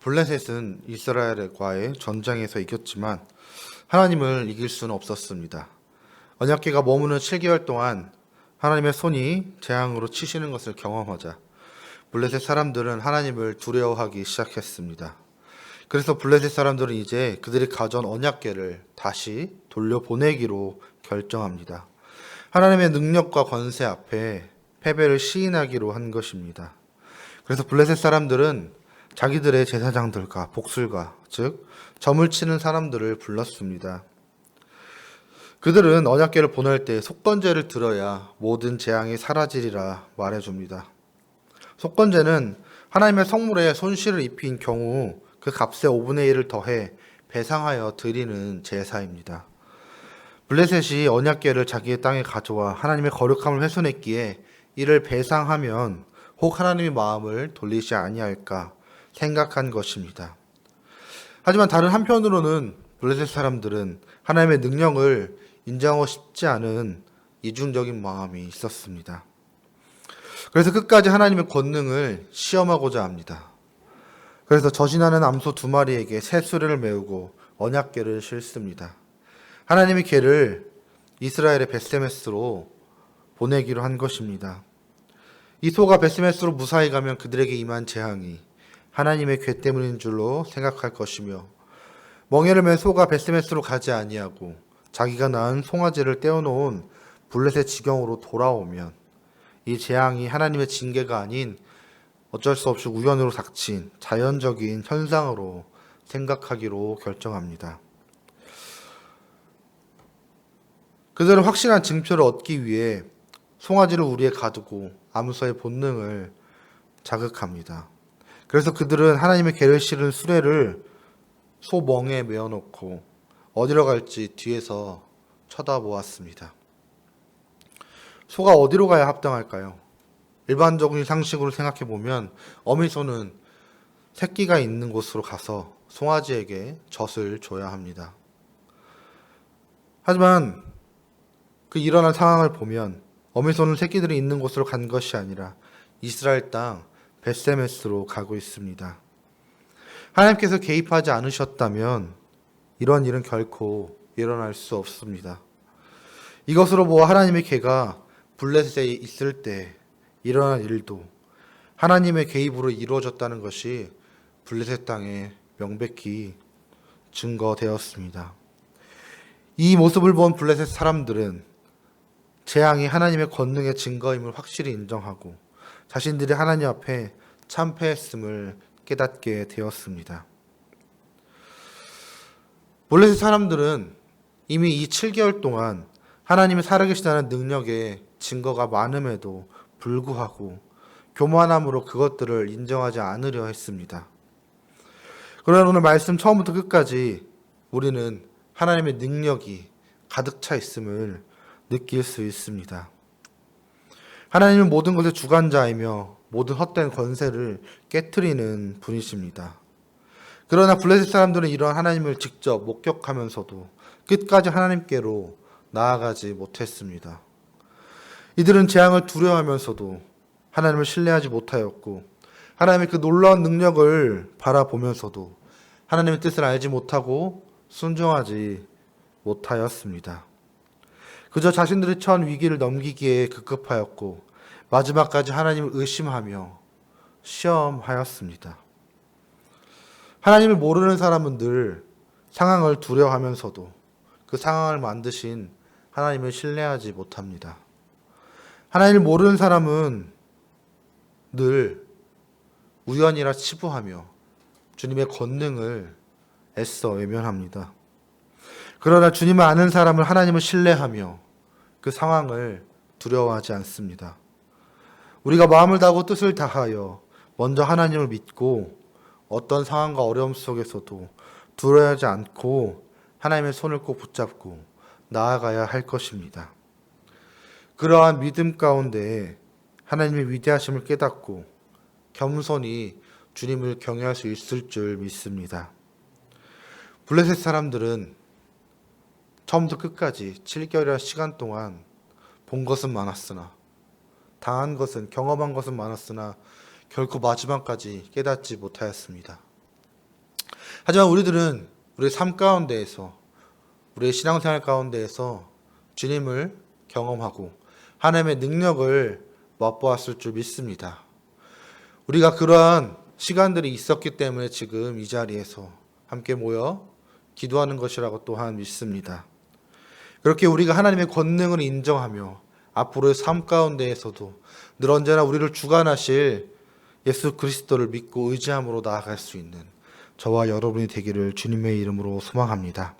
블레셋은 이스라엘과의 전장에서 이겼지만 하나님을 이길 수는 없었습니다. 언약궤가 머무는 7개월 동안 하나님의 손이 재앙으로 치시는 것을 경험하자 블레셋 사람들은 하나님을 두려워하기 시작했습니다. 그래서 블레셋 사람들은 이제 그들이 가져온 언약궤를 다시 돌려보내기로 결정합니다. 하나님의 능력과 권세 앞에 패배를 시인하기로 한 것입니다. 그래서 블레셋 사람들은 자기들의 제사장들과 복술가, 즉 점을 치는 사람들을 불렀습니다. 그들은 언약궤를 보낼 때 속건제를 들어야 모든 재앙이 사라지리라 말해줍니다. 속건제는 하나님의 성물에 손실을 입힌 경우 그 값의 5분의 1을 더해 배상하여 드리는 제사입니다. 블레셋이 언약궤를 자기의 땅에 가져와 하나님의 거룩함을 훼손했기에 이를 배상하면 혹 하나님의 마음을 돌리지 아니할까 생각한 것입니다. 하지만 다른 한편으로는 블레셋 사람들은 하나님의 능력을 인정하고 싶지 않은 이중적인 마음이 있었습니다. 그래서 끝까지 하나님의 권능을 시험하고자 합니다. 그래서 저신하는 암소 두 마리에게 새 수레를 메우고 언약궤를 싣습니다. 하나님의 궤를 이스라엘의 베세메스로 보내기로 한 것입니다. 이 소가 베세메스로 무사히 가면 그들에게 임한 재앙이 하나님의 궤 때문인 줄로 생각할 것이며 멍에를 맨 소가 베세메스로 가지 아니하고 자기가 낳은 송아지를 떼어놓은 블레셋 지경으로 돌아오면 이 재앙이 하나님의 징계가 아닌 어쩔 수 없이 우연으로 닥친 자연적인 현상으로 생각하기로 결정합니다. 그들은 확실한 증표를 얻기 위해 송아지를 우리에 가두고 암소의 본능을 자극합니다. 그래서 그들은 하나님의 개를 실은 수레를 소멍에 메어놓고 어디로 갈지 뒤에서 쳐다보았습니다. 소가 어디로 가야 합당할까요? 일반적인 상식으로 생각해 보면 어미소는 새끼가 있는 곳으로 가서 송아지에게 젖을 줘야 합니다. 하지만 그 일어난 상황을 보면 어미소는 새끼들이 있는 곳으로 간 것이 아니라 이스라엘 땅 베세메스로 가고 있습니다. 하나님께서 개입하지 않으셨다면 이런 일은 결코 일어날 수 없습니다. 이것으로 보아 하나님의 개가 블레셋에 있을 때 일어난 일도 하나님의 개입으로 이루어졌다는 것이 블레셋 땅에 명백히 증거되었습니다. 이 모습을 본 블레셋 사람들은 재앙이 하나님의 권능의 증거임을 확실히 인정하고 자신들이 하나님 앞에 참패했음을 깨닫게 되었습니다. 블레셋 사람들은 이미 이 7개월 동안 하나님이 살아계시다는 능력의 증거가 많음에도 불구하고 교만함으로 그것들을 인정하지 않으려 했습니다. 그러나 오늘 말씀 처음부터 끝까지 우리는 하나님의 능력이 가득 차 있음을 느낄 수 있습니다. 하나님은 모든 것의 주관자이며 모든 헛된 권세를 깨뜨리는 분이십니다. 그러나 블레셋 사람들은 이러한 하나님을 직접 목격하면서도 끝까지 하나님께로 나아가지 못했습니다. 이들은 재앙을 두려워하면서도 하나님을 신뢰하지 못하였고 하나님의 그 놀라운 능력을 바라보면서도 하나님의 뜻을 알지 못하고 순종하지 못하였습니다. 그저 자신들의 처한 위기를 넘기기에 급급하였고 마지막까지 하나님을 의심하며 시험하였습니다. 하나님을 모르는 사람은 늘 상황을 두려워하면서도 그 상황을 만드신 하나님을 신뢰하지 못합니다. 하나님을 모르는 사람은 늘 우연이라 치부하며 주님의 권능을 애써 외면합니다. 그러나 주님을 아는 사람을 하나님을 신뢰하며 그 상황을 두려워하지 않습니다. 우리가 마음을 다하고 뜻을 다하여 먼저 하나님을 믿고 어떤 상황과 어려움 속에서도 두려워하지 않고 하나님의 손을 꼭 붙잡고 나아가야 할 것입니다. 그러한 믿음 가운데 하나님의 위대하심을 깨닫고 겸손히 주님을 경외할 수 있을 줄 믿습니다. 블레셋 사람들은 처음부터 끝까지 7개월이라는 시간 동안 본 것은 많았으나 당한 것은 경험한 것은 많았으나 결코 마지막까지 깨닫지 못하였습니다. 하지만 우리들은 우리의 삶 가운데에서 우리의 신앙생활 가운데에서 주님을 경험하고 하나님의 능력을 맛보았을 줄 믿습니다. 우리가 그러한 시간들이 있었기 때문에 지금 이 자리에서 함께 모여 기도하는 것이라고 또한 믿습니다. 그렇게 우리가 하나님의 권능을 인정하며 앞으로의 삶 가운데에서도 늘 언제나 우리를 주관하실 예수 그리스도를 믿고 의지함으로 나아갈 수 있는 저와 여러분이 되기를 주님의 이름으로 소망합니다.